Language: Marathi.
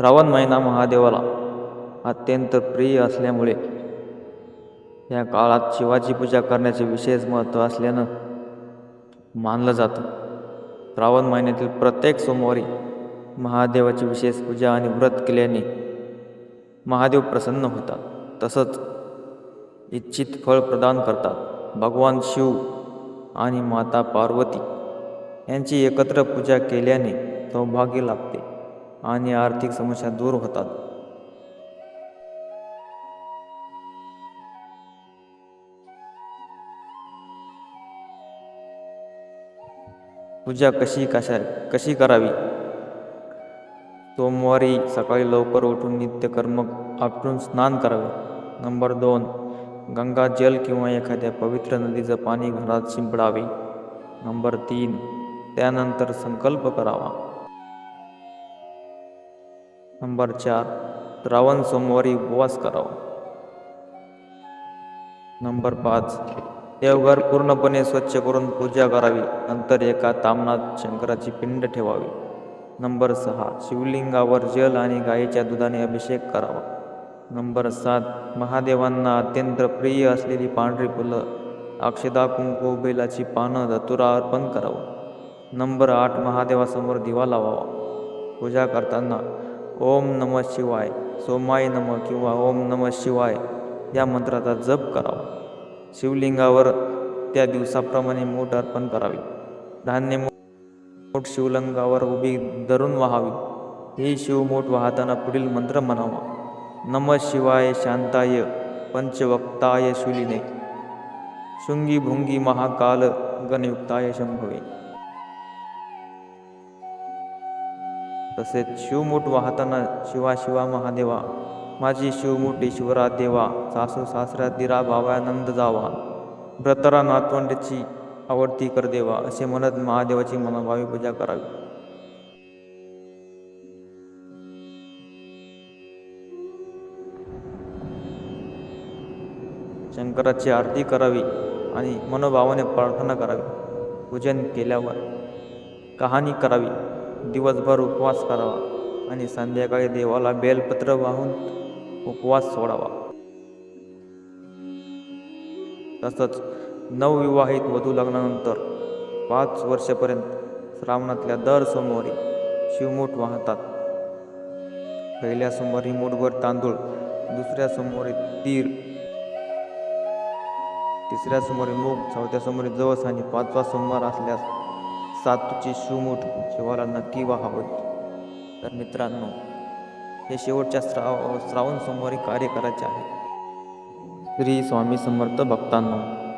श्रावण महिना महादेवाला अत्यंत प्रिय असल्यामुळे या काळात शिवाची पूजा करण्याचे विशेष महत्त्व असल्यानं मानलं जातं. श्रावण महिन्यातील प्रत्येक सोमवारी महादेवाची विशेष पूजा आणि व्रत केल्याने महादेव प्रसन्न होतात. तसंच इच्छित फळ प्रदान करतात. भगवान शिव आणि माता पार्वती यांची एकत्र पूजा केल्याने सौभाग्य लागते आणि आर्थिक समस्या दूर होतात. पूजा कशी कशा कशी करावी? सोमवारी सकाळी लवकर उठून नित्यकर्म आपटून स्नान करावे. नंबर दोन गंगा जल किंवा एखाद्या पवित्र नदीचं पाणी घरात शिंपडावे. नंबर तीन त्यानंतर संकल्प करावा. नंबर चार रावण सोमवारी उपवास करावा. नंबर पाच देवघर पूर्णपणे स्वच्छ करून पूजा करावी नंतर एका तामणात शंकराची पिंड ठेवावी. नंबर सहा शिवलिंगावर जल आणि गायीच्या दुधाने अभिषेक करावा. नंबर सात महादेवांना अत्यंत प्रिय असलेली पांढरी फुलं अक्षदा कुंकू बेलाची पानं धतुरा अर्पण करावं. नंबर आठ महादेवासमोर दिवा लावावा. पूजा करताना ओम नम शिवाय सोमाय नम किंवा ओम नम शिवाय या मंत्राचा जप करावा. शिवलिंगावर त्या दिवसाप्रमाणे मूठ अर्पण करावी. धान्य मूठ शिवलिंगावर उभी धरून वाहावी. ही शिवमूठ वाहताना पुढील मंत्र म्हणावा. नम शिवाय शांताय पंचवक्ताय शूलिने. शृंगी भुंगी महाकाल गणयुक्ताय शंभवे. तसेच शिवमूठ वाहताना शिवा शिवा महादेवा माझी शिवमूठ ईश्वरा देवा सासू सासऱ्या दिरा भावानंद जावा व्रतरा नातवंडची आवडती कर देवा असे म्हणत महादेवाची मनोभावी पूजा करावी. शंकराची आरती करावी आणि मनोभावाने प्रार्थना करावी. पूजन केल्यावर कहाणी करावी. दिवसभर उपवास करावा आणि संध्याकाळी देवाला बेलपत्र वाहून उपवास सोडावा. तसंच नवविवाहित वधू लग्नानंतर पाच वर्षापर्यंत श्रावणातल्या दर सोमवारी शिवमूठ वाहतात. पहिल्या सोमवारी मूठभर तांदूळ दुसऱ्या सोमवारी तीर तिसऱ्या सोमवारी मूग चौथ्या सोमवारी जवस आणि पाचवा सोमवार असल्यास सातूची सुमूठ शिवाला नक्की व्हावं. तर मित्रांनो हे शेवटच्या श्राव श्रावण सोमवारी कार्य करायचे आहे. श्री स्वामी समर्थ भक्तांनो